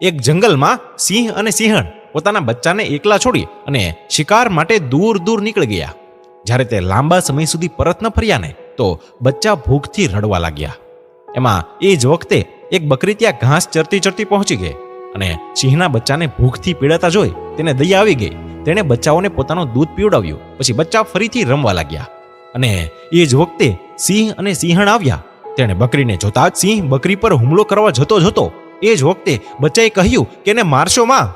એક જંગલમાં સિંહ અને સિંહણ પોતાના બચ્ચાને એકલા છોડી અને શિકાર માટે દૂર દૂર નીકળી ગયા. જ્યારે તે લાંબા સમય સુધી પરત ન ફર્યા ને, તો બચ્ચા ભૂખથી રડવા લાગ્યા. એમાં એ જ વખતે એક બકરી ત્યાં ઘાસ ચરતી ચરતી પહોંચી ગઈ અને સિંહના બચ્ચાને ભૂખથી પીડાતા જોઈ તેને દયા આવી ગઈ. તેણે બચ્ચાઓને પોતાનું દૂધ પીવડાવ્યું, પછી બચ્ચા ફરીથી રમવા લાગ્યા. અને એ જ વખતે સિંહ અને સિંહણ આવ્યા. તેણે બકરીને જોતા જ સિંહ બકરી પર હુમલો કરવા જતો જતો એ જ વખતે બચ્ચાએ કહ્યું કે એને મારશો માં.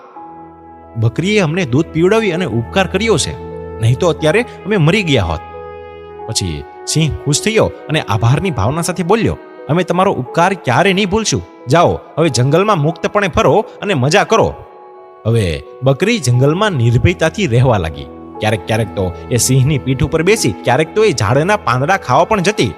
બકરીએ અમને દૂધ પીવડાવી અને ઉપકાર કર્યો છે. નહીં તો અત્યારે અમે મરી ગયા હોત. પછી સિંહ ખુશ થયો અને આભારની ભાવના સાથે બોલ્યો, અમે તમારો ઉપકાર ક્યારે નહીં ભૂલશું. જાઓ, હવે જંગલમાં મુક્તપણે ફરો અને મજા કરો. હવે બકરી જંગલમાં નિર્ભયતાથી રહેવા લાગી. ક્યારેક ક્યારેક તો એ સિંહની પીઠ ઉપર બેસી, ક્યારેક તો એ ઝાડના પાંદડા ખાવા પણ જતી.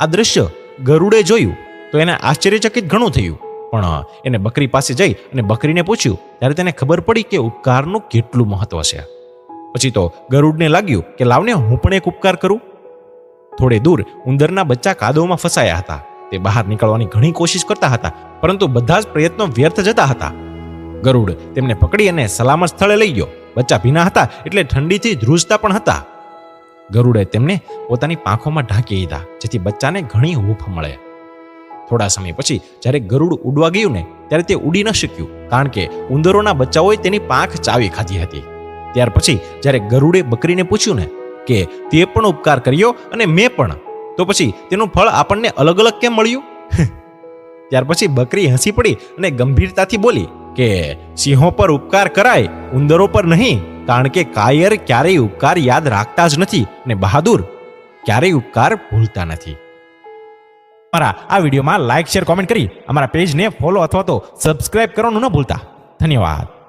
આ દ્રશ્ય ગરુડે જોયું તો એને આશ્ચર્યચકિત ઘણું થયું. પણ એને બકરી પાસે જઈ અને બકરીને પૂછ્યું, ત્યારે તેને ખબર પડી કે ઉપકારનું કેટલું મહત્વ છે? પછી તો ગરુડને લાગ્યું કે, લાવને, હું પણ એક ઉપકાર કરું? થોડે દૂર ઉંદરના બચ્ચા કાદવમાં ફસાયા હતા. તે બહાર નીકળવાની ઘણી કોશિશ કરતા હતા, પરંતુ બધા જ પ્રયત્નો વ્યર્થ જતા હતા. ગરુડ તેમને પકડી અને સલામત સ્થળે લઈ ગયો. બચ્ચા ભીના હતા એટલે ઠંડીથી ધ્રુજતા પણ હતા. ગરુડે તેમને પોતાની પાંખોમાં ઢાંકી દીધા, જેથી બચ્ચાને ઘણી હૂંફ મળે. થોડા સમય પછી જ્યારે ગરુડ ઉડવા ગયું ને, ત્યારે તે ઉડી ન શક્યું, કારણ કે ઉંદરોના બચ્ચાઓએ તેની પાંખ ચાવી ખાધી હતી. ત્યાર પછી જ્યારે ગરુડે બકરીને પૂછ્યું ને કે, તે પણ ઉપકાર કર્યો અને મેં પણ? તો પછી તેનું ફળ આપણને અલગ અલગ કેમ મળ્યું? ત્યાર પછી બકરી હસી પડી અને ગંભીરતાથી બોલી કે, સિંહો પર ઉપકાર કરાય, ઉંદરો પર નહીં, કારણ કે કાયર ક્યારેય ઉપકાર યાદ રાખતા જ નથી અને બહાદુર ક્યારેય ઉપકાર ભૂલતા નથી. અમારા આ વિડીયોમાં લાઇક શેર કોમેન્ટ કરી અમારા પેજને ફોલો અથવા તો સબસ્ક્રાઇબ કરવાનું ન ભૂલતા. ધન્યવાદ.